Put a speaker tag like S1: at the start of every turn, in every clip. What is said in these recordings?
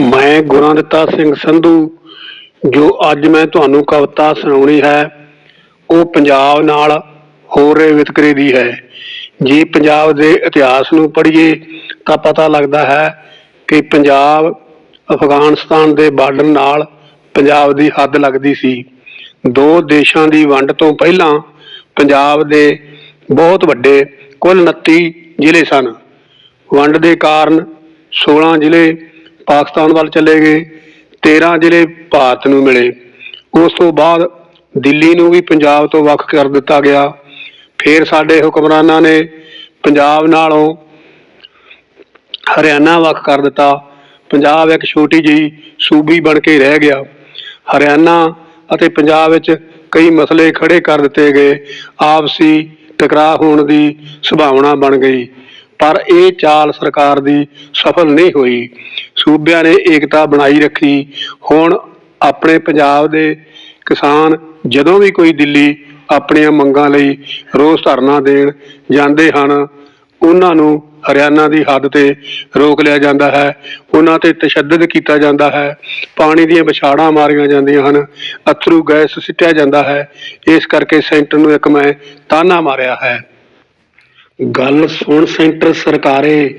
S1: ਮੈਂ ਗੁਰਦਿੱਤਾ ਸਿੰਘ ਸੰਧੂ, ਜੋ ਅੱਜ ਮੈਂ ਤੁਹਾਨੂੰ ਕਵਿਤਾ ਸੁਣਾਉਣੀ ਹੈ, ਉਹ ਪੰਜਾਬ ਨਾਲ ਹੋ ਰਹੇ ਵਿਤਕਰੇ ਦੀ ਹੈ। ਜੇ ਪੰਜਾਬ ਦੇ ਇਤਿਹਾਸ ਨੂੰ ਪੜ੍ਹੀਏ, ਤਾਂ ਪਤਾ ਲੱਗਦਾ ਹੈ ਕਿ ਪੰਜਾਬ ਅਫਗਾਨਿਸਤਾਨ ਦੇ ਬਾਰਡਰ ਨਾਲ ਪੰਜਾਬ ਦੀ ਹੱਦ ਲੱਗਦੀ ਸੀ। ਦੋ ਦੇਸ਼ਾਂ ਦੀ ਵੰਡ ਤੋਂ ਪਹਿਲਾਂ ਪੰਜਾਬ ਦੇ ਬਹੁਤ ਵੱਡੇ, ਕੁੱਲ 29 ਜ਼ਿਲ੍ਹੇ ਸਨ। ਵੰਡ ਦੇ ਕਾਰਨ 16 ਜ਼ਿਲ੍ਹੇ ਪਾਕਿਸਤਾਨ ਵੱਲ ਚਲੇ ਗਏ। 13 ਜ਼ਿਲ੍ਹੇ ਭਾਰਤ ਨੂੰ ਮਿਲੇ। ਉਸ ਤੋਂ ਬਾਅਦ ਦਿੱਲੀ ਨੂੰ ਵੀ ਪੰਜਾਬ ਤੋਂ ਵੱਖ ਕਰ ਦਿੱਤਾ ਗਿਆ। ਫਿਰ ਸਾਡੇ ਹੁਕਮਰਾਨਾਂ ਨੇ ਪੰਜਾਬ ਨਾਲੋਂ ਹਰਿਆਣਾ ਵੱਖ ਕਰ ਦਿੱਤਾ। ਪੰਜਾਬ ਇੱਕ ਛੋਟੀ ਜਿਹੀ ਸੂਬੀ ਬਣ ਕੇ ਰਹਿ ਗਿਆ। ਹਰਿਆਣਾ ਅਤੇ ਪੰਜਾਬ ਵਿੱਚ ਕਈ ਮਸਲੇ ਖੜੇ ਕਰ ਦਿੱਤੇ ਗਏ। ਆਪਸੀ ਟਕਰਾਅ ਹੋਣ ਦੀ ਸੰਭਾਵਨਾ ਬਣ ਗਈ। ਪਰ ਇਹ ਚਾਲ ਸਰਕਾਰ ਦੀ ਸਫਲ ਨਹੀਂ ਹੋਈ। ਸੂਬਿਆਂ ਨੇ ਏਕਤਾ ਬਣਾਈ ਰੱਖੀ। ਹੁਣ ਆਪਣੇ ਪੰਜਾਬ ਦੇ ਕਿਸਾਨ ਜਦੋਂ ਵੀ ਕੋਈ ਦਿੱਲੀ ਆਪਣੀਆਂ ਮੰਗਾਂ ਲਈ ਰੋਸ ਧਰਨਾ ਦੇਣ ਜਾਂਦੇ ਹਨ, ਉਹਨਾਂ ਨੂੰ ਹਰਿਆਣਾ ਦੀ ਹੱਦ ਤੇ ਰੋਕ ਲਿਆ ਜਾਂਦਾ ਹੈ। ਉਹਨਾਂ ਤੇ ਤਸ਼ੱਦਦ ਕੀਤਾ ਜਾਂਦਾ ਹੈ। ਪਾਣੀ ਦੀਆਂ ਵਿਛਾੜਾਂ ਮਾਰੀਆਂ ਜਾਂਦੀਆਂ ਹਨ। ਅਥਰੂ ਗੈਸ ਸਿੱਟਿਆ ਜਾਂਦਾ ਹੈ। ਇਸ ਕਰਕੇ ਸੈਂਟਰ ਨੂੰ ਇੱਕ ਮੈਂ ਤਾਨਾ ਮਾਰਿਆ ਹੈ। ਗੱਲ ਸੁਣ ਸੈਂਟਰ ਸਰਕਾਰੇ,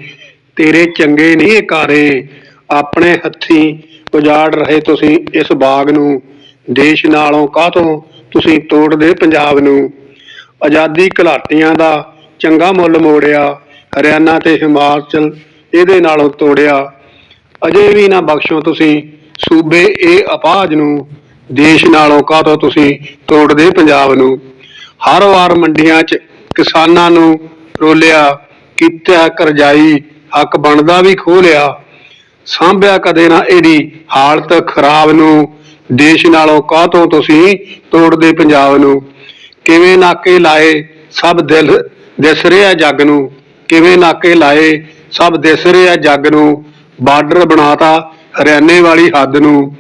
S1: ਤੇਰੇ ਚੰਗੇ ਨਹੀਂ ਕਾਰੇ। ਆਪਣੇ ਹੱਥੀਂ ਉਜਾੜ ਰਹੇ ਤੁਸੀਂ ਇਸ ਬਾਗ ਨੂੰ, ਦੇਸ਼ ਨਾਲੋਂ ਕਾਹਤੋਂ ਤੁਸੀਂ ਤੋੜਦੇ ਪੰਜਾਬ ਨੂੰ? ਆਜ਼ਾਦੀ ਘਲਾਟੀਆਂ ਦਾ ਚੰਗਾ ਮੁੱਲ ਮੋੜਿਆ, ਹਰਿਆਣਾ ਤੇ ਹਿਮਾਚਲ ਇਹਦੇ ਨਾਲੋਂ ਤੋੜਿਆ। ਅਜੇ ਵੀ ਨਾ ਬਖਸ਼ੋ ਤੁਸੀਂ ਸੂਬੇ ਇਹ ਅਪਾਜ ਨੂੰ, ਦੇਸ਼ ਨਾਲੋਂ ਕਾਹਤੋਂ ਤੁਸੀਂ ਤੋੜਦੇ ਪੰਜਾਬ ਨੂੰ? ਹਰ ਵਾਰ ਮੰਡੀਆਂ 'ਚ ਕਿਸਾਨਾਂ ਨੂੰ ਰੋਲਿਆ, ਕੀਤਾ ਕਰਜਾਈ, ਹੱਕ ਬਣਦਾ ਵੀ ਖੋਹ ਲਿਆ। ਸਾਂਭਿਆ ਕਦੇ ਨਾ ਇਹਦੀ ਹਾਲਤ ਖਰਾਬ ਨੂੰ। ਦੇਸ਼ ਨਾਲੋਂ ਕਾਹਤੋਂ ਤੁਸੀਂ ਤੋੜਦੇ ਪੰਜਾਬ ਨੂੰ? ਕਿਵੇਂ ਨਾਕੇ ਲਾਏ ਸਭ ਦਿਲ ਦਿਸ ਰਿਹਾ ਜੱਗ ਨੂੰ? ਕਿਵੇਂ ਨਾਕੇ ਲਾਏ ਸਭ ਦਿਸ ਰਿਹਾ ਜੱਗ ਨੂੰ? ਬਾਰਡਰ ਬਣਾਤਾ ਹਰਿਆਣੇ ਵਾਲੀ ਹੱਦ ਨੂੰ।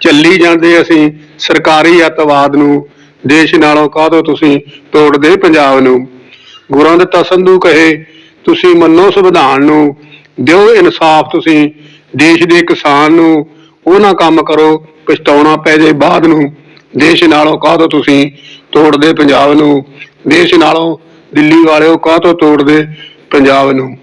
S1: ਚੱਲੀ ਜਾਂਦੇ ਅਸੀਂ ਸਰਕਾਰੀ ਅਤਵਾਦ ਨੂੰ। ਦੇਸ਼ ਨਾਲੋਂ ਕਾਹਤੋਂ ਤੁਸੀਂ ਤੋੜਦੇ ਪੰਜਾਬ ਨੂੰ? ਗੁਰਾਂ ਦੇ ਤਸੰਦੂ ਕਹੇ, ਤੁਸੀਂ ਮੰਨੋ ਸੰਵਿਧਾਨ ਨੂੰ। ਦਿਓ ਇਨਸਾਫ ਤੁਸੀਂ ਦੇਸ਼ ਦੇ ਕਿਸਾਨ ਨੂੰ ਉਹ ਨਾ ਕੰਮ ਕਰੋ, ਪਛਤਾਉਣਾ ਪੈ ਜੇ ਬਾਅਦ ਨੂੰ। ਦੇਸ਼ ਨਾਲੋਂ ਕਾਹਤੋਂ ਤੁਸੀਂ ਤੋੜਦੇ ਪੰਜਾਬ ਨੂੰ? ਦੇਸ਼ ਨਾਲੋਂ ਦਿੱਲੀ ਵਾਲਿਓ ਕਾਹਤੋਂ ਤੋੜਦੇ ਪੰਜਾਬ ਨੂੰ?